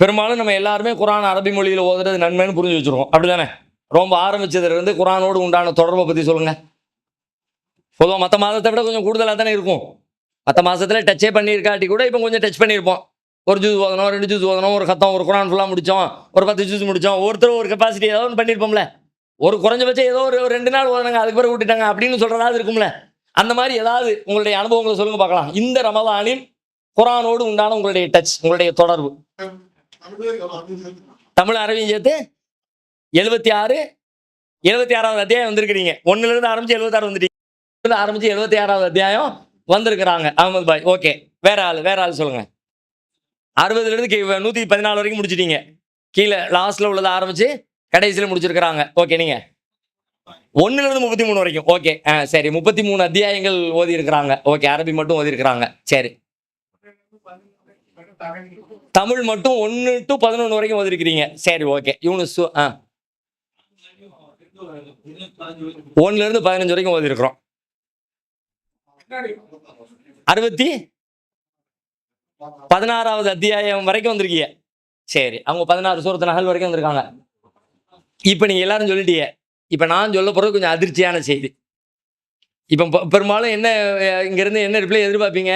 பெரும்பாலும் நம்ம எல்லாருமே குரான் அரபி மொழியில் ஓதுறது நன்மைன்னு புரிஞ்சு வச்சிருக்கோம். அப்படிதானே? ரொம்ப ஆரம்பிச்சதுலேருந்து குரானோடு உண்டான தொடர்பை பற்றி சொல்லுங்க. பொதுவாக மற்ற மாதத்தை விட கொஞ்சம் கூடுதலாக தானே இருக்கும். மற்ற மாதத்துல டச்சே பண்ணியிருக்காட்டி கூட இப்போ கொஞ்சம் டச் பண்ணியிருப்போம். ஒரு ஜூஸ் ஓதணும் ரெண்டு ஜூஸ் ஓதணும் ஒரு கத்தம் ஒரு குரான் ஃபுல்லாக முடித்தோம் ஒரு பத்து ஜூஸ் முடித்தோம் ஒருத்தர் ஒரு கெப்பாசிட்டி ஏதோ ஒன்று பண்ணியிருப்போம்ல. ஒரு குறைஞ்சபட்சம் ஏதோ ஒரு ரெண்டு நாள் ஓதுனாங்க அதுக்கு பிறகு விட்டுட்டாங்க அப்படின்னு சொல்கிறதாவது இருக்கும்ல. அந்த மாதிரி ஏதாவது உங்களுடைய அனுபவங்களை சொல்லுங்க பார்க்கலாம். இந்த ரமதானில் குரானோடு உண்டான உங்களுடைய டச் உங்களுடைய தொடர்பு. தமிழ் அரபியும் சேர்த்து எழுபத்தி ஆறு எழுபத்தி ஆறாவது அத்தியாயம் வந்திருக்கிறீங்க. ஒன்னுல இருந்து ஆரம்பிச்சு எழுபத்தாறு வந்துட்டீங்க. இருந்து ஆரம்பிச்சு எழுபத்தி ஆறாவது அத்தியாயம் வந்திருக்கிறாங்க. அகமது பாய் ஓகே. வேற ஆள் வேற ஆள் சொல்லுங்க. அறுபதுல இருந்து நூத்தி பதினாலு வரைக்கும் முடிச்சிட்டீங்க. கீழே லாஸ்ட்ல உள்ளதை ஆரம்பிச்சு கடைசியில முடிச்சிருக்கிறாங்க. ஓகே நீங்க. ஒன்னுல இருந்து முப்பத்தி மூணு வரைக்கும். ஓகே ஆ சரி. முப்பத்தி மூணு அத்தியாயங்கள் ஓதி இருக்கிறாங்க ஓகே அரபி மட்டும் ஓதி இருக்கிறாங்க சரி. தமிழ் மட்டும் ஒன்று டு பதினொன்று வரைக்கும் ஓதி சரி ஓகே யூனிஸ் ஆ. ஒன்னுல இருந்து பதினஞ்சு வரைக்கும் ஓதிருக்கிறோம் அறுபத்தி பதினாறாவது அத்தியாயம் வரைக்கும் வந்திருக்கீங்க சரி அவங்க பதினாறு சூரத்து நகல் வரைக்கும் வந்திருக்காங்க. இப்போ நீங்க எல்லாரும் சொல்லிட்டீங்க இப்போ நான் சொல்ல போறது கொஞ்சம் அதிர்ச்சியான செய்தி. இப்போ பெரும்பாலும் என்ன அஹ், இங்கிருந்து என்ன ரிப்ளை எதிர்பார்ப்பீங்க?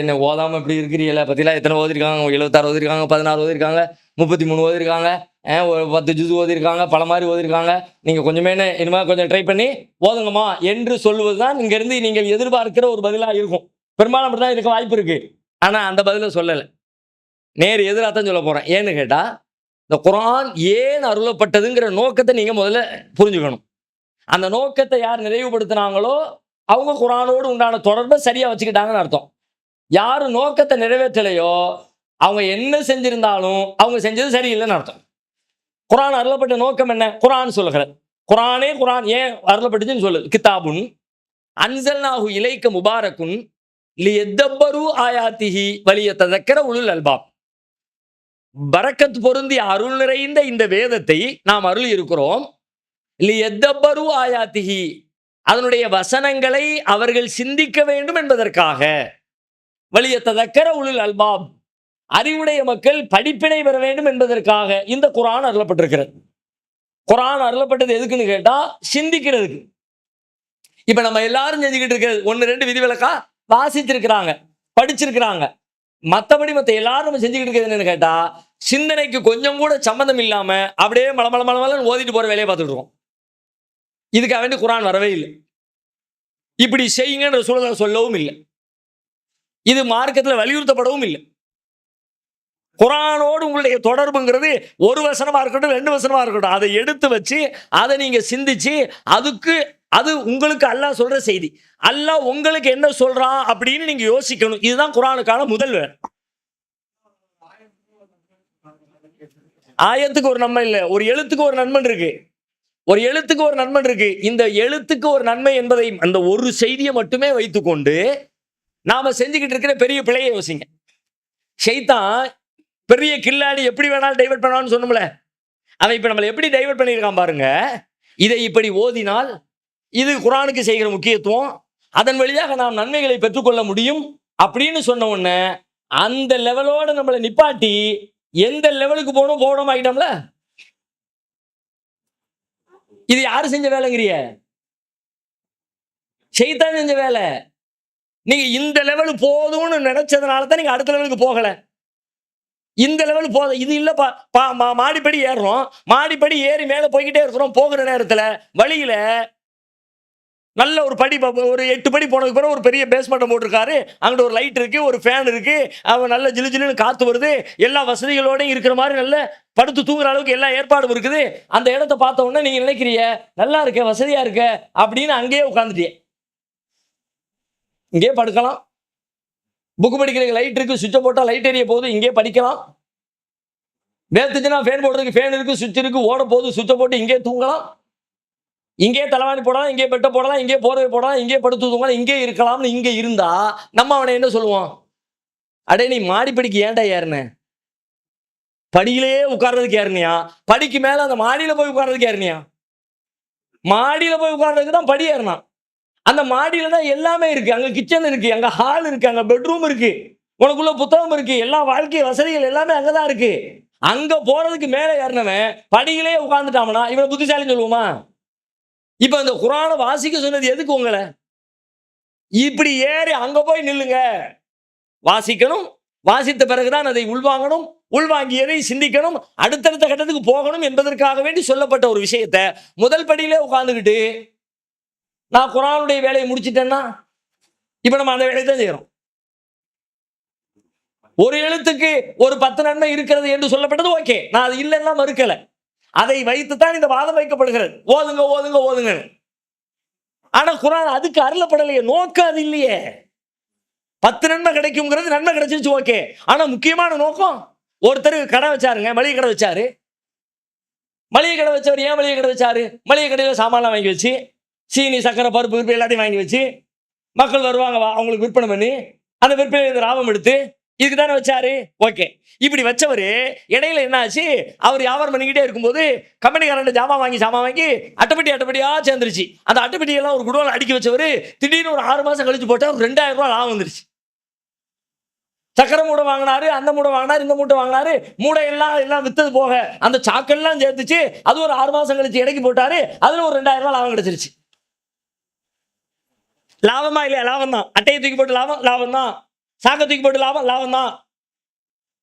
என்ன ஓதாமல் இப்படி இருக்கிறீங்கள பற்றிலாம் எத்தனை ஓதிருக்காங்க? எழுபத்தாறு ஓதிருக்காங்க பதினாறு ஓதிருக்காங்க முப்பத்தி மூணு ஓதிருக்காங்க ஒரு பத்து ஜூஸ் ஓதிருக்காங்க பல மாதிரி ஓதிருக்காங்க. நீங்கள் கொஞ்சமே இனிமேல் கொஞ்சம் ட்ரை பண்ணி ஓதுங்கம்மா என்று சொல்லுவது தான் இங்கேருந்து நீங்கள் எதிர்பார்க்கிற ஒரு பதிலாக இருக்கும். பெரும்பாலும் அப்படி தான் இருக்க வாய்ப்பு இருக்குது ஆனால் அந்த பதிலை சொல்லலை. நேர் எதிராக தான் சொல்ல போகிறேன் ஏன்னு கேட்டால் இந்த குரான் ஏன் அருளப்பட்டதுங்கிற நோக்கத்தை நீங்கள் முதல்ல புரிஞ்சுக்கணும். அந்த நோக்கத்தை யார் நிறைவுபடுத்தினாங்களோ அவங்க குரானோடு உண்டான தொடர்பை சரியாக வச்சுக்கிட்டாங்கன்னு அர்த்தம். யாரு நோக்கத்தை நிறைவேற்றலையோ அவங்க என்ன செஞ்சிருந்தாலும் அவங்க செஞ்சது சரியில்லைன்னு அர்த்தம். குரான் அருளப்பட்ட நோக்கம் என்ன? குரான் சொல்லுகிறது குரானே குரான் ஏன் அருளப்பட்டுச்சுன்னு சொல்லு. கிதாபுன் அன்சல்நாஹு இலைக்க முபாரக்குன் லியத்தப்பரு ஆயாத்திஹி வலிய ததக்கர உளுல் அல்பாப். பரக்கத் பொருந்திய அருள் நிறைந்த இந்த வேதத்தை நாம் அருள் இருக்கிறோம். லியத்தப்பரு ஆயாத்திஹி அதனுடைய வசனங்களை அவர்கள் சிந்திக்க வேண்டும் என்பதற்காக. வலிய ததக்கர உளுல் அல்பாப் அறிவுடைய மக்கள் படிப்பினை பெற வேண்டும் என்பதற்காக இந்த குரான் அருளப்பட்டிருக்கிறது. குரான் அருளப்பட்டது எதுக்குன்னு கேட்டா சிந்திக்கிறதுக்கு. இப்ப நம்ம எல்லாரும் செஞ்சுக்கிட்டு இருக்கிறது ஒன்னு ரெண்டு விதிவிலக்கா? வாசிச்சிருக்கிறாங்க படிச்சிருக்கிறாங்க. மற்றபடி மற்ற எல்லாரும் நம்ம செஞ்சுக்கிட்டு இருக்கிறது என்னன்னு கேட்டா சிந்தனைக்கு கொஞ்சம் கூட சம்மந்தம் இல்லாம அப்படியே மலமள மலமலன்னு ஓதிட்டு போற வேலையை பார்த்துட்டு இருக்கோம். இதுக்காக வேண்டி குரான் வரவே இல்லை. இப்படி செய்யுங்கன்ற சூழலை சொல்லவும் இல்லை. இது மார்க்கத்தில் வலியுறுத்தப்படவும் இல்லை. குரானோடு உங்களுடைய தொடர்புங்கிறது ஒரு வசனமா இருக்கட்டும் ரெண்டு வசனமா இருக்கட்டும். அதை எடுத்து வச்சு அதை நீங்க சிந்திச்சு அதுக்கு அது உங்களுக்கு அல்லாஹ் சொல்ற செய்தி. அல்லாஹ் உங்களுக்கு என்ன சொல்றான் அப்படின்னு நீங்க யோசிக்கணும். இதுதான் குரானுக்கான முதல் வேலை. ஆயத்துக்கு ஒரு நன்மை இல்லை. ஒரு எழுத்துக்கு ஒரு நன்மன் இருக்கு. ஒரு எழுத்துக்கு ஒரு நன்மன் இருக்கு. இந்த எழுத்துக்கு ஒரு நன்மை என்பதை அந்த ஒரு செய்தியை மட்டுமே வைத்துக்கொண்டு நாம செஞ்சுக்கிட்டு இருக்கிற பெரிய பிழையை யோசிங்க. ஷைத்தான் பெரிய கில்லாடி எப்படி வேணாலும் டைவர்ட் பண்ணான்னு சொன்னோம்ல. அவன் இப்ப நம்மளை எப்படி டைவர்ட் பண்ணியிருக்கான் பாருங்க. இதை இப்படி ஓதினால் இது குரானுக்கு செய்கிற முக்கியத்துவம். அதன் வழியாக நாம் நன்மைகளை பெற்றுக்கொள்ள முடியும். அப்படின்னு சொன்ன உடனே அந்த லெவலோட நம்மளை நிப்பாட்டி எந்த லெவலுக்கு போகணும் போகணும் ஆகிட்டோம்ல. இது யாரு செஞ்ச வேலைங்கிறிய செய்தான் செஞ்ச வேலை. நீங்க இந்த லெவல் போதும்னு நினைச்சதுனால தான் நீங்க அடுத்த லெவலுக்கு போகல. இந்த லெவல் போத இது இல்லப்பா பா- மா- மாடிப்படி ஏறுறோம். மாடிப்படி ஏறி மேல போய்கிட்டே இருக்கிறோம் போகிற நேரத்துல வழியில நல்ல ஒரு படி ப- ஒரு எட்டு படி போனதுக்கு பிறகு ஒரு பெரிய பேஸ்மெண்ட்டை போட்டிருக்காரு. அங்கிட்ட ஒரு லைட் இருக்கு ஒரு ஃபேன் இருக்கு. அவன் நல்ல ஜிலு ஜிலுன்னு காத்து வருது. எல்லா வசதிகளோடையும் இருக்கிற மாதிரி நல்ல படுத்து தூங்குற அளவுக்கு எல்லா ஏற்பாடும் இருக்குது. அந்த இடத்த பார்த்த உடனே நீங்க நினைக்கிறீங்க நல்லா இருக்க வசதியா இருக்க அப்படின்னு அங்கேயே உட்காந்துட்டிய இங்கேயே படுக்கலாம். புக்கு படிக்கிறதுக்கு லைட் இருக்கு சுவிட்சை போட்டால் லைட் எரிய போகுது இங்கேயே படிக்கலாம். வேத்துச்சுன்னா ஃபேன் போடுறதுக்கு ஃபேன் இருக்கு சுவிட்ச் இருக்கு ஓட போகுது சுவிட்சை போட்டு இங்கேயே தூங்கலாம். இங்கே தலைவாணி போடலாம் இங்கே பெட்டை போடலாம் இங்கே போர்வை போடலாம் இங்கே படுத்து தூங்கலாம் இங்கே இருக்கலாம்னு இங்கே இருந்தா நம்ம அவனை என்ன சொல்லுவோம்? அடே நீ மாடிப்படிக்கு ஏன்டா ஏறின? படியிலே உட்கார்றதுக்கு ஏறினியா? படிக்கு மேல அந்த மாடியில போய் உட்கார்றதுக்கு ஏறினியா? மாடியில போய் உட்கார்றதுக்கு தான் படி ஏறினான். அந்த மாடியில தான் எல்லாமே இருக்கு. அங்க கிச்சன் இருக்கு அங்க ஹால் இருக்கு அங்க பெட்ரூம் இருக்கு. உனக்குள்ள புத்தகம் இருக்கு எல்லா வாழ்க்கை வசதிகள் எல்லாமே அங்கதான் இருக்கு. அங்க போறதுக்கு மேல ஏறினவன் படியிலே உட்காந்துட்டாமனா இவனை புத்திசாலின்னு சொல்லுவோமா? இப்ப இந்த குரானை வாசிக்க சொன்னது எதுக்கு உங்களை? இப்படி ஏறி அங்க போய் நில்லுங்க. வாசிக்கணும் வாசித்த பிறகுதான் அதை உள்வாங்கணும் உள்வாங்கியதை சிந்திக்கணும் அடுத்தடுத்த கட்டத்துக்கு போகணும் என்பதற்காக வேண்டி சொல்லப்பட்ட ஒரு விஷயத்த முதல் படியிலே உட்காந்துக்கிட்டு நான் குரானுடைய வேலையை முடிச்சிட்டேன்னா இப்போ நம்ம அந்த வேலையை தான் செய்கிறோம் ஒரு எழுத்துக்கு ஒரு பத்து நன்மை இருக்கிறது என்று சொல்லப்பட்டது ஓகே. நான் அது இல்லைன்னா மறுக்கலை. அதை வைத்துத்தான் இந்த வாதம் வைக்கப்படுகிறது. ஓதுங்க ஓதுங்க ஓதுங்க ஆனா குரான் அதுக்கு அருளப்படலையே. நோக்கம் அது இல்லையே. பத்து நன்மை கிடைக்குங்கிறது நன்மை கிடைச்சிருச்சு ஓகே. ஆனா முக்கியமான நோக்கம் ஒருத்தர் கடை வச்சாருங்க மளிகை கடை வச்சாரு. மளிகை கடை வச்சவர் ஏன் மளிகை கடை வச்சாரு? மளிகை கடையில் சாமான்லாம் வாங்கி வச்சு சீனி சக்கரை பருப்பு விற்பனை எல்லாத்தையும் வாங்கி வச்சு மக்கள் வருவாங்க வா- அவங்களுக்கு விற்பனை பண்ணி அந்த விற்பனை லாபம் எடுத்து இதுக்கு தானே வச்சாரு? ஓகே. இப்படி வச்சவர் இடையில என்ன ஆச்சு அவர் வியாபாரம் பண்ணிக்கிட்டே இருக்கும்போது கம்பெனிக்காரன் ஜாமான் வாங்கி சாமான் வாங்கி அட்டைப்பட்டி அட்டைப்பட்டியா சேர்ந்துருச்சு. அந்த அட்டைப்பட்டியெல்லாம் ஒரு குடோல அடுக்கி வச்சவர் திடீர்னு ஒரு ஆறு மாசம் கழிச்சு போட்டால் ஒரு ரெண்டாயிரம் ரூபாய் லாபம் வந்துருச்சு. சக்கரை மூடை வாங்கினாரு அந்த மூடை வாங்கினாரு இந்த மூட்டை வாங்கினாரு மூடை எல்லாம் எல்லாம் வித்தது போக அந்த சாக்கெல்லாம் சேர்த்துச்சு. அது ஒரு ஆறு மாசம் கழிச்சு இடைக்கு போட்டாரு அதுல ஒரு ரெண்டாயிரம் ரூபாய் லாபம் கிடைச்சிருச்சு. லாபமா இல்லையா? லாபம் தான் அட்டையை தூக்கி போட்டு லாபம்? லாபம் தான் சாக்கை தூக்கி போட்டு லாபம்? லாபம் தான்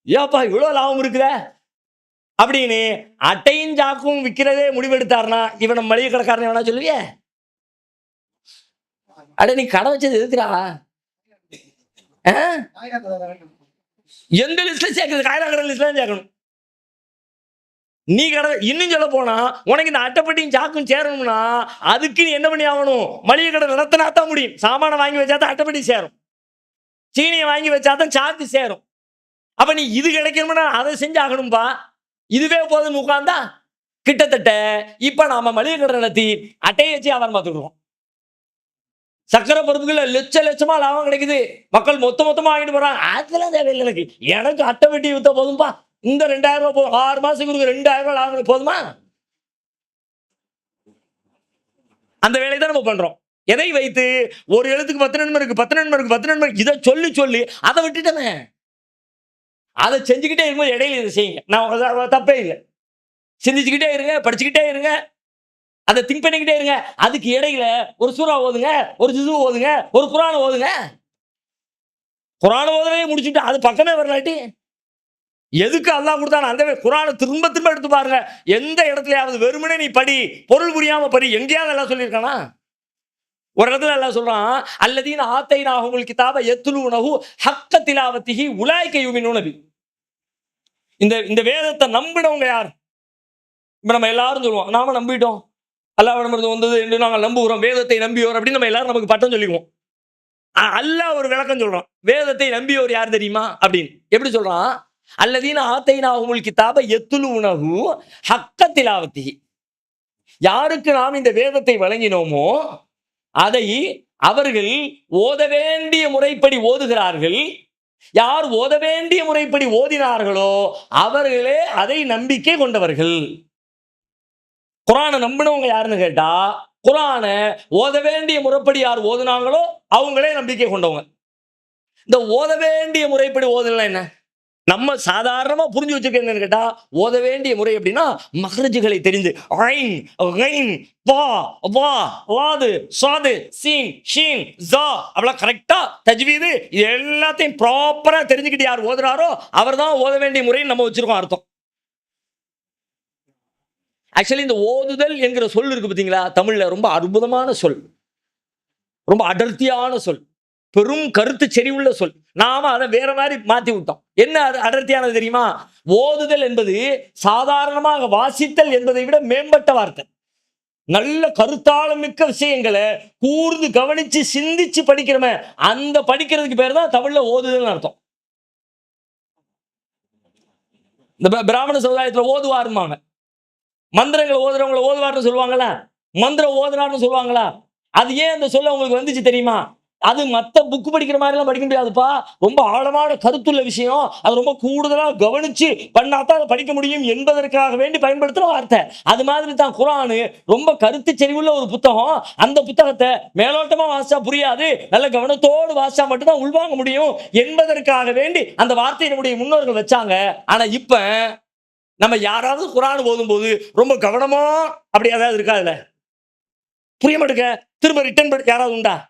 ஏப்பா இவ்வளோ லாபம் இருக்குதே? அப்படின்னு அட்டையும் சாக்கும் விற்கிறதே முடிவெடுத்தாருனா இவனை மளிகை கடைக்காரன் வேணா சொல்லுவியே? அட நீ கடை வச்சது எதுக்குடா? ஆ? எந்த லிஸ்ட்ல சேர்க்கறது? காயலாங்கடை லிஸ்ட்ல சேர்க்கணும். நீ கடை இன்னும் சொல்ல போனா உனக்கு இந்த அட்டைப்பட்டியும் சாக்கும் சேரணும்னா அதுக்கு நீ என்ன பண்ணி ஆகணும்? மளிகை கடை நடத்தினா தான் முடியும். சாமானை வாங்கி வச்சா தான் அட்டைப்பட்டி சேரும். சீனியை வாங்கி வச்சா தான் சாக்கு சேரும். அப்ப நீ இது கிடைக்கணும்னா அதை செஞ்சு ஆகணும்பா. இதுவே போதும் உட்கார்ந்தா? கிட்டத்தட்ட இப்ப நாம மளிகை கடை நடத்தி அட்டையை வச்சு வியாபாரம் பார்த்துக்கிறோம் சக்கரை பருப்புகள்ல லட்ச லட்சமா லாபம் கிடைக்குது. மக்கள் மொத்த மொத்தமா வாங்கிட்டு போறாங்க. அதெல்லாம் தேவையில்லை எனக்கு. எனக்கு அட்டை வெட்டி வித்த போதும்பா. இந்த ரெண்டாயிரம் ரூபாய் போதும். ஆறு மாசத்துக்கு கொடுக்க ரெண்டாயிரம் ரூபாய் லாபம் போதுமா? அந்த வேலையை தான் நம்ம பண்றோம். எதை வைத்து? ஒரு எழுத்துக்கு பத்து நண்பர் இருக்கு பத்து நண்பர் இருக்கு பத்து நண்பர் இதை சொல்லி சொல்லி அதை விட்டுட்டேனே அதை செஞ்சுக்கிட்டே இருக்கும்போது இடையில இதை செய்யுங்க. நான் தப்பே இல்லை. சிந்திச்சுக்கிட்டே இருங்க படிச்சுக்கிட்டே இருங்க. அதை திங்க் பண்ணிக்கிட்டே இருங்க. அதுக்கு இடையில ஒரு சூறா ஓதுங்க ஒரு ஜிசு ஓதுங்க ஒரு குரான் ஓதுங்க. குரான் ஓதவே முடிச்சுட்டு அது பக்கமே வரலாட்டி. எதுக்கு அல்லா கொடுத்தான் அந்த குரானை திரும்ப திரும்ப எடுத்து பாருங்க. எந்த இடத்துலயாவது வெறுமனே நீ படி பொருள் புரியாம படி எங்கேயாவது எல்லாம் சொல்லியிருக்கானா? ஒரு இடத்துல எல்லாம் சொல்றான் அல்லதீன் ஆத்தை நான் உங்களுக்கு கிதாப எத்துலு உணவு ஹக்க திலாவத்திகி உலாய்க்க யூமின் உணவு இந்த இந்த வேதத்தை நம்பினவங்க யார்? இப்ப நம்ம எல்லாரும் சொல்லுவோம் நாம நம்பிட்டோம். அல்லாவிடமிருந்து வந்தது என்று நாங்கள் நம்புகிறோம். வேதத்தை நம்பியோர் அப்படின்னு நம்ம எல்லாரும் நமக்கு பட்டம் சொல்லிக்குவோம். அல்ல அல்லாஹ் ஒரு விளக்கம் சொல்றோம் வேதத்தை நம்பியோர் யார் தெரியுமா? அப்படின்னு. எப்படி சொல்றான்? அல்லதீன ஆத்தைனா உங்கள் கிதாப எத்துலு உணவு ஹக்க திலாவத்தி யாருக்கு நாம் இந்த வேதத்தை வழங்கினோமோ அதை அவர்கள் ஓத வேண்டிய முறைப்படி ஓதுகிறார்கள். யார் ஓத வேண்டிய முறைப்படி ஓதினார்களோ அவர்களே அதை நம்பிக்கை கொண்டவர்கள். குரானை நம்பினவங்க யாருன்னு கேட்டா குரானை ஓத வேண்டிய முறைப்படி யார் ஓதுனாங்களோ அவங்களே நம்பிக்கை கொண்டவங்க. இந்த ஓத வேண்டிய முறைப்படி ஓதலாம் என்ன? நம்ம சாதாரணமாக புரிஞ்சு வச்சிருக்க கேட்டால் ஓத வேண்டிய முறை எப்படின்னா மகரஜுகளை தெரிந்து. ஐன் கைன் பா வா வாது சாது சீன் ஷீன் ஜா அப்படிலாம் கரெக்டாக தஜ்வீது இது எல்லாத்தையும் ப்ராப்பராக தெரிஞ்சுக்கிட்டு யார் ஓதுறாரோ அவர் தான் ஓத வேண்டிய முறைன்னு நம்ம வச்சிருக்கோம் அர்த்தம். ஆக்சுவலி இந்த ஓதுதல் என்கிற சொல் இருக்கு பார்த்தீங்களா தமிழில் ரொம்ப அற்புதமான சொல். ரொம்ப அடர்த்தியான சொல். பெரும் கருத்து செறிவுள்ள சொல். நாம அதை வேற மாதிரி மாத்தி விட்டோம். என்ன அது அடர்த்தியானது தெரியுமா? ஓதுதல் என்பது சாதாரணமாக வாசித்தல் என்பதை விட மேம்பட்ட வார்த்தை. நல்ல கருத்தாளமிக்க விஷயங்களை கூர்ந்து கவனிச்சு சிந்திச்சு படிக்கிறோமே அந்த படிக்கிறதுக்கு பேர் தான் தமிழ்ல ஓதுதல்னு அர்த்தம். இந்த பிராமண சமுதாயத்துல ஓதுவாருமாங்க மந்திரங்களை ஓதுறவங்களை ஓதுவார்னு சொல்லுவாங்களா மந்திரம் ஓதுனார்னு சொல்லுவாங்களா? அது ஏன் அந்த சொல்ல உங்களுக்கு வந்துச்சு தெரியுமா? அது மற்ற புக் படிக்கிற மாதிரிலாம் படிக்க முடியாதுப்பா. ரொம்ப ஆழமான கருத்துள்ள விஷயம். அது ரொம்ப கூடுதலாக கவனிச்சு பண்ணாதான் அதை படிக்க முடியும் என்பதற்காக வேண்டி பயன்படுத்துகிற வார்த்தை. அது மாதிரி தான் குரானு. ரொம்ப கருத்து செறிவுள்ள ஒரு புத்தகம். அந்த புத்தகத்தை மேலோட்டமாக வாசிச்சா புரியாது. நல்ல கவனத்தோடு வாசிச்சா மட்டும்தான் உள்வாங்க முடியும் என்பதற்காக வேண்டி அந்த வார்த்தையை நம்முடைய முன்னோர்கள் வச்சாங்க. ஆனா இப்போ நம்ம யாராவது குரான் போதும்போது ரொம்ப கவனமாக அப்படி ஏதாவது இருக்கா புரிய மாட்டேங்க. திரும்ப ரிட்டர்ன் யாராவது உண்டா?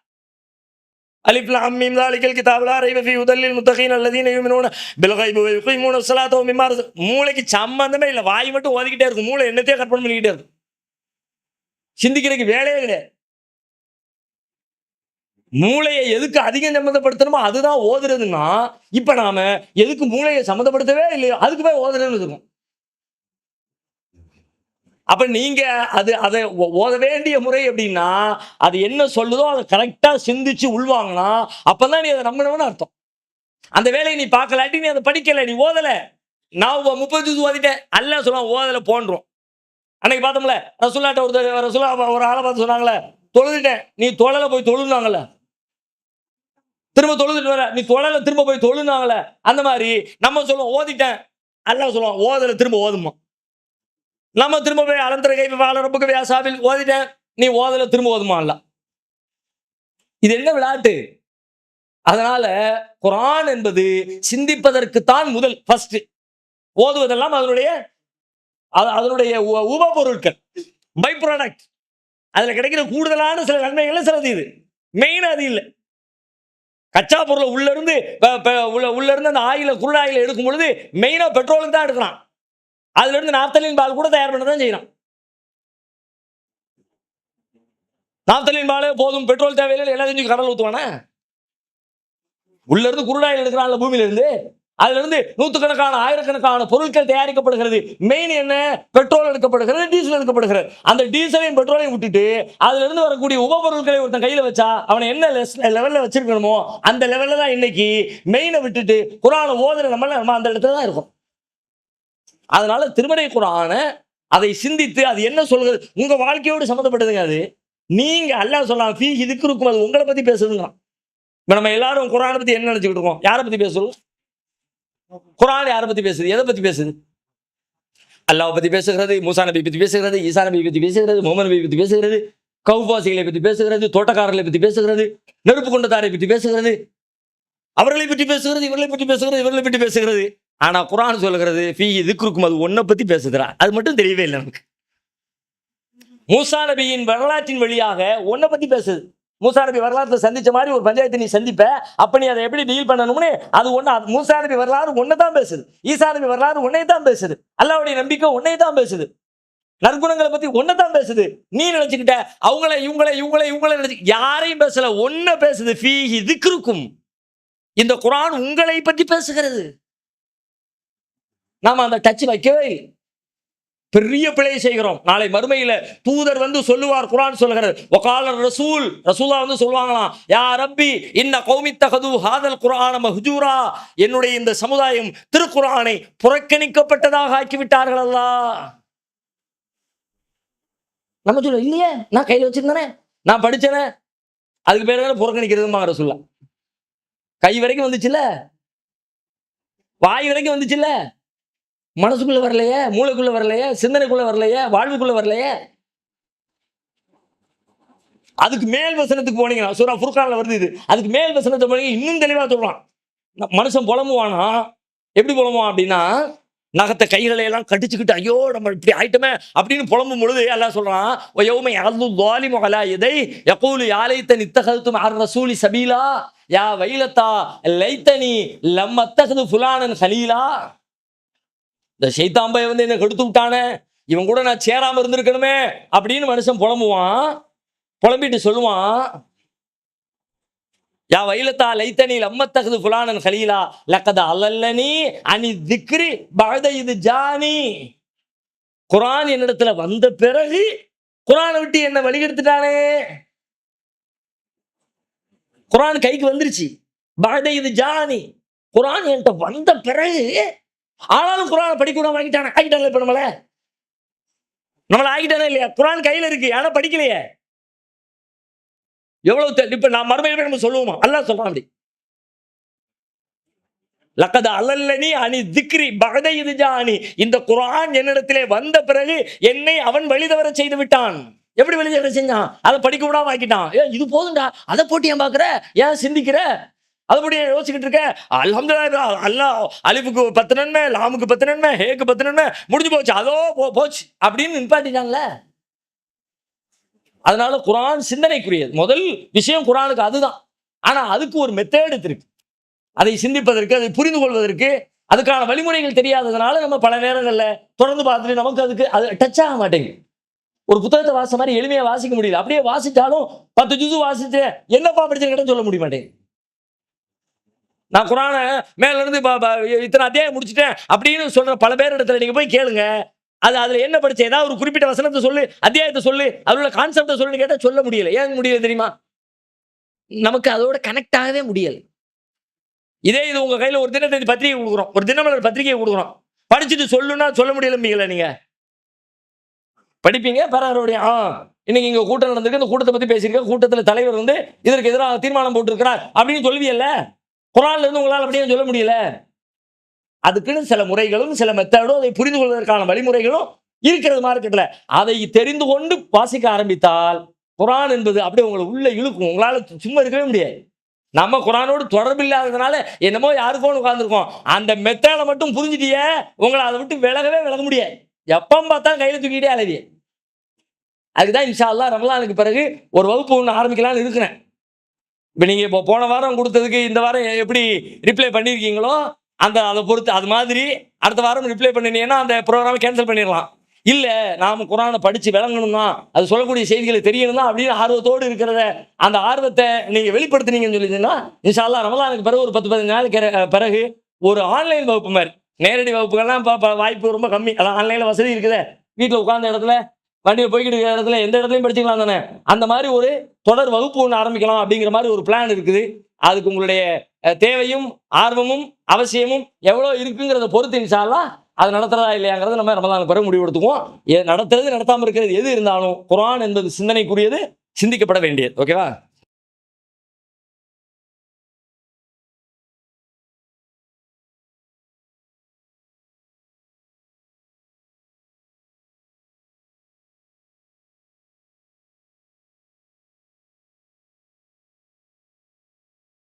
அலிஃப் லாம் மீம் ذلك الكتاب لا ريب فيه هدى للمتقين الذين يؤمنون بالغيب ويقيمون الصلاة ومما رزق மூளைக்கு சம்பந்தமே இல்லை வாய் மட்டும் ஓதிக்கிட்டே இருக்கும் மூளை என்னத்தையே கற்பனை பண்ணிக்கிட்டே இருக்கும் சிந்திக்கிறதுக்கு வேலையே கிடையாது மூளையை எதுக்கு அதிகம் சம்மந்தப்படுத்தணுமோ அதுதான் ஓதுறதுன்னா இப்ப நாம எதுக்கு மூளையை சம்மந்தப்படுத்தவே இல்லையோ அதுக்கு போய் ஓதுறதுன்னு இருக்கும் அப்போ நீங்கள் அது அதை ஓ- ஓத வேண்டிய முறை எப்படின்னா அது என்ன சொல்லுதோ அதை கரெக்டாக சிந்திச்சு உள்வாங்கினா அப்பதான் நீ அதை நம்பினவனு அர்த்தம். அந்த வேலையை நீ பார்க்கலாட்டி நீ அதை படிக்கலை நீ ஓதல. நான் முப்பது ஓதிட்டேன். அல்ல சொல்லுவான் ஓதலை போன்றோம். அன்னைக்கு பார்த்தோம்ல ரசுல்லாட்ட ஒரு ரசுல்லா ஒரு ஆளை பார்த்து சொன்னாங்களே தொழுதுட்டேன். நீ தொழல போய் தொழுனாங்கல்ல திரும்ப தொழுதுட்டு வர நீ தொழல திரும்ப போய் தொழுனாங்களே அந்த மாதிரி நம்ம சொல்லுவோம் ஓதிட்டேன். அல்ல சொல்லுவான் ஓதலை திரும்ப ஓதுமா நம்ம திரும்ப போய் அலந்தர கை வாழ ரப்புக்கு வியாசாவில் ஓதிட்டேன். நீ ஓதல திரும்ப ஓதுமா இது என்ன விளையாட்டு? அதனால குரான் என்பது சிந்திப்பதற்குத்தான் முதல் ஃபர்ஸ்ட் ஓதுவதெல்லாம் அதனுடைய அது- அதனுடைய உ- உபபொருட்கள். பை ப்ராடக்ட் அதுல கிடைக்கிற கூடுதலான சில நன்மைகள் சிலது இது. மெயின் அது இல்லை. கச்சா பொருளை உள்ள இருந்து உள்ள இருந்து அந்த ஆயில குருடாயில எடுக்கும் பொழுது மெயினா பெட்ரோலுக்கு தான் எடுக்கிறான் அதுல இருந்து நாப்தலின் பால் கூட தயார் பண்ண தான் செய்யணும் நாப்தலின் பாலே போதும் பெட்ரோல் தேவையில்லை எல்லாம் செஞ்சு கடல் ஊத்துவானே? உள்ள இருந்து குருடாயில் எடுக்கிறான்ல பூமியில இருந்து அதுல இருந்து நூத்துக்கணக்கான ஆயிரக்கணக்கான பொருட்கள் தயாரிக்கப்படுகிறது. மெயின் என்ன? பெட்ரோல் எடுக்கப்படுகிறது டீசல் எடுக்கப்படுகிறது. அந்த டீசலையும் பெட்ரோலையும் விட்டுட்டு அதுல இருந்து வரக்கூடிய உபபொருட்களை ஒருத்தன் கையில வச்சா அவனை என்ன லெவல்ல வச்சிருக்கணுமோ அந்த லெவல்ல தான் இன்னைக்கு மெயினை விட்டுட்டு குரான ஓதுற நம்ம நம்ம அந்த இடத்துல தான் இருக்கும். அதனால திருமறை குரானை அதை சிந்தித்து அது என்ன சொல்கிறது? உங்க வாழ்க்கையோடு சம்மந்தப்பட்டதுங்க அது. நீங்க அல்லாஹ் சொல்லலாம் ஃபீ இதுக்கு இருக்கும் அது உங்களை பத்தி பேசுதுங்களாம் இப்ப நம்ம எல்லாரும் குரானை பத்தி என்ன நினைச்சுக்கிட்டு இருக்கோம்? யாரை பத்தி பேசுறோம்? குரான் யாரை பத்தி பேசுது? எதை பத்தி பேசுது? அல்லாஹ் பத்தி பேசுகிறது மூசா நபி பத்தி பேசுகிறது ஈசா நபி பத்தி பேசுகிறது முகமது நபி பத்தி பேசுகிறது கவுபாசிகளை பத்தி பேசுகிறது தோட்டக்காரர்களை பத்தி பேசுகிறது நெருப்பு கொண்டதாரை பத்தி பேசுகிறது அவர்களை பற்றி பேசுகிறது இவர்களை பற்றி பேசுகிறது இவர்களை பற்றி பேசுகிறது. ஆனால் குரான் சொல்லுகிறது ஃபீ இதுக்குருக்கும் அது ஒன்றை பற்றி பேசுகிறா அது மட்டும் தெரியவே இல்லை நமக்கு. மூசா நபியின் வரலாற்றின் வழியாக ஒன்றை பற்றி பேசுது. மூசா நபி வரலாற்றை சந்தித்த மாதிரி ஒரு பஞ்சாயத்தை நீ சந்திப்ப அப்போ நீ அதை எப்படி டீல் பண்ணணும்னு அது ஒன்று அது மூசா நபி வரலாறு ஒன்றை தான் பேசுது. ஈசா நபி வரலாறு ஒன்னே தான் பேசுது. அல்லாவுடைய நம்பிக்கை ஒன்னே தான் பேசுது. நற்குணங்களை பற்றி ஒன்றை தான் பேசுது. நீ நினச்சிக்கிட்ட அவங்கள இவங்கள இவங்கள இவங்கள நினைச்சு யாரையும் பேசலை. ஒன்றை பேசுது ஃபீ இதுக்கும் இந்த குரான் உங்களை பற்றி பேசுகிறது. நாம அந்த டச் வைக்கவே இல்லை. பெரிய பிழையை செய்கிறோம். நாளை மறுமையில தூதர் வந்து சொல்லுவார் குரான் சொல்லுகிறது ஒகால ரசூல் ரசூலா வந்து சொல்லுவாங்களாம். யா ரப்பி இன்ன கௌமித்தகது ஹாதல் குரான ஹுஜூரா என்னுடைய இந்த சமுதாயம் திருக்குரானை புறக்கணிக்கப்பட்டதாக ஆக்கி விட்டார்கள் அல்லா. நம்ம சொல்ல இல்லையே நான் கையில் வச்சிருந்தானே நான் படிச்சேனே. அதுக்கு பேர் தானே புறக்கணிக்கிறதுமா ரசூல்லா கை வரைக்கும் வந்துச்சுல்ல? வாய் வரைக்கும் வந்துச்சுல்ல? மனசுக்குள்ள வரலையே மூளைக்குள்ளே வரலையே சிந்தனைக்குள்ள வரலையே வாழ்வுக்குள்ள வரலையே? அதுக்கு மேல் வசனத்துக்கு போனீங்கன்னா சூரா ஃபுர்கானில் வருது இது. அதுக்கு மேல் வசனத்தை போனீங்க இன்னும் தெளிவாக சொல்றான். மனுஷன் புலம்புவானா? எப்படி புலம்புவான் அப்படின்னா நகத்தை கைகளை எல்லாம் கடிச்சுக்கிட்டு ஐயோ நம்ம இப்படி ஆயிட்டோமே அப்படின்னு புலம்பும் பொழுது எல்லாம் சொல்றான் யௌமை அலு துவாலி மகளா இதை யகூலு யாலைத்தன் இத்தகத்தும் அர் சூழி சபீலா யா வைலத்தா லைத்தனி லம்மத்தகது ஃபுலானன் சலீலா இந்த சைத்தாம்பை வந்து என்ன கெடுத்து விட்டானே? இவன் கூட நான் சேராம இருந்திருக்கணுமே? அப்படின்னு மனுஷன் புலம்புவான். புலம்பிட்டு சொல்லுவான் யா வைலத்தா லைத்தனி லம்மத்தகுது புலானன் ஹலீலா லக்கத அல்லல்லனி அனி திக்ரி பகத இது ஜானி. குரான் என்னிடத்துல வந்த பிறகு குரானை விட்டு என்ன வழிகெடுத்துட்டானே? குரான் கைக்கு வந்துருச்சு. பகத இது ஜானி. குரான் என்கிட்ட வந்த பிறகு ஆனாலும் குரானை படிக்கூடாம ஆகிட்டானே ஆகிட்டான இப்ப நம்மள? நம்மள ஆகிட்டானே இல்லையா? குரான் கையில இருக்கு. ஆனா படிக்கலையே. எவ்வளவு தெ- இப்ப நான் மறுமையில நம்ம சொல்லுவோமா? அல்லா சொல்றான் அப்படி. லக்கத அல்லல்லனி அணி திக்ரி பகத இதுஜானி இந்த குரான் என்னிடத்திலே வந்த பிறகு என்னை அவன் வழிதவர செய்து விட்டான். எப்படி வெளியே செஞ்சான்? அதை படிக்க விடாம ஆக்கிட்டான். ஏன் இது போதும்டா. அதை போட்டு ஏன் பாக்குற? ஏன் சிந்திக்கிற? அதுபடி போட்டு ஏன் யோசிச்சுக்கிட்டு இருக்க அல்ஹம்துலில்லாஹ் அல்லாஹ் அலிஃபுக்கு பத்து நன்மை லாமுக்கு பத்து நன்மை ஹேக்கு பத்து நன்மை முடிஞ்சு போச்சு. அதோ போ- போச்சு. அப்படின்னு நிப்பாட்டிட்டாங்கல்ல அதனால குரான் சிந்தனைக்குரியது. முதல் விஷயம் குரானுக்கு அதுதான். ஆனா அதுக்கு ஒரு மெத்தேடு இருக்கு. அதை சிந்திப்பதற்கு அதை புரிந்து கொள்வதற்கு அதுக்கான வழிமுறைகள் தெரியாததுனால நம்ம பல நேரங்களில் தொடர்ந்து பார்த்துட்டு நமக்கு அதுக்கு அது டச் ஆக மாட்டேங்குது. ஒரு புத்தகத்தை வாசிச்ச மாதிரி எளிமையா வாசிக்க முடியல. அப்படியே வாசித்தாலும் பத்து ஜுசு வாசிச்சு என்னப்பா படிச்சிருக்கேன்னு சொல்ல முடிய மாட்டேங்குது. நான் குரானை மேலேருந்து ப- ப- இத்தனை அத்தியாயம் முடிச்சுட்டேன் அப்படின்னு சொல்ற பல பேர் இடத்துல நீங்க போய் கேளுங்க. அது அதுல என்ன படிச்ச ஏதாவது ஒரு குறிப்பிட்ட வசனத்தை சொல்லு அத்தியாயத்தை சொல்லு அதில் உள்ள கான்செப்டை சொல்லுன்னு கேட்டா சொல்ல முடியல. ஏன் முடியல தெரியுமா? நமக்கு அதோட கனெக்ட் ஆகவே முடியல. இதே இது உங்க கையில ஒரு தினத்தை பத்திரிகை கொடுக்குறோம். ஒரு தினமலர் பத்திரிகையை கொடுக்குறோம். படிச்சுட்டு சொல்லுன்னா சொல்ல முடியலம்பீங்களா நீங்க. படிப்பீங்க பரவாயில்ல ஆ. இன்னைக்கு இங்க கூட்டம் நடந்திருக்கு. இந்த கூட்டத்தை பத்தி பேசியிருக்க கூட்டத்துல தலைவர் வந்து இதற்கு எதிராக தீர்மானம் போட்டிருக்கிறார் அப்படின்னு சொல்லுவீல்ல குரான்ல இருந்து உங்களால் அப்படியே சொல்ல முடியல. அதுக்குன்னு சில முறைகளும் சில மெத்தடும் அதை புரிந்து கொள்வதற்கான வழிமுறைகளும் இருக்கிறது மார்க்கெட்ல அதை தெரிந்து கொண்டு வாசிக்க ஆரம்பித்தால் குரான் என்பது அப்படியே உங்களை உள்ள இழுக்கும். உங்களால சும்மா இருக்கவே முடியாது. நம்ம குரானோடு தொடர்பு இல்லாததுனால என்னமோ யாருக்கோ உட்காந்துருக்கோம் அந்த மெத்தடை மட்டும் புரிஞ்சுட்டியே உங்களை அதை விட்டு விலகவே விலக முடியாது. எப்போ பார்த்தா கையில தூக்கிட்டே அலைவியே அதுக்குதான் இன்ஷா அல்லாஹ் ரமலானுக்கு பிறகு ஒரு வகுப்பு ஒன்று ஆரம்பிக்கலாம்னு இருக்கிறேன். இப்போ நீங்கள் இப்போ போன வாரம் கொடுத்ததுக்கு இந்த வாரம் எப்படி ரிப்ளை பண்ணியிருக்கீங்களோ அந்த அதை பொறுத்து அது மாதிரி அடுத்த வாரம் ரிப்ளை பண்ணினீங்கன்னா அந்த ப்ரோக்ராமை கேன்சல் பண்ணிடலாம். இல்லை நாம குரானை படித்து விளங்கணும்னா அது சொல்லக்கூடிய செய்திகளை தெரியணும் தான் அப்படின்னு ஆர்வத்தோடு இருக்கிறத அந்த ஆர்வத்தை நீங்கள் வெளிப்படுத்துனீங்கன்னு சொல்லிட்டீங்கன்னா இன்ஷால்லா ரமலானுக்கு பிறகு ஒரு பத்து பதினஞ்சு நாள் பிறகு ஒரு ஆன்லைன் வகுப்பு மாதிரி. நேரடி வகுப்புகள்லாம் இப்போ வாய்ப்பு ரொம்ப கம்மி. அதான் ஆன்லைனில் வசதி இருக்குதே. வீட்டில் உட்காந்த இடத்துல வண்டியில் போய்கிட்டு இருக்கிற இடத்துல எந்த இடத்துலையும் படிச்சுக்கலாம் தானே? அந்த மாதிரி ஒரு தொடர் வகுப்பு ஒன்று ஆரம்பிக்கலாம் அப்படிங்கிற மாதிரி ஒரு பிளான் இருக்குது. அதுக்கு உங்களுடைய தேவையும் ஆர்வமும் அவசியமும் எவ்வளோ இருக்குங்கிறத பொறுத்து இன்ஷால்லா அது நடத்துறதா இல்லையாங்கிறத நம்ம ரமதான் பிறகு முடிவெடுத்துக்குவோம் நடத்துறது நடத்தாமல் இருக்கிறது எது இருந்தாலும் குரான் என்பது சிந்தனைக்குரியது சிந்திக்கப்பட வேண்டியது. ஓகேவா?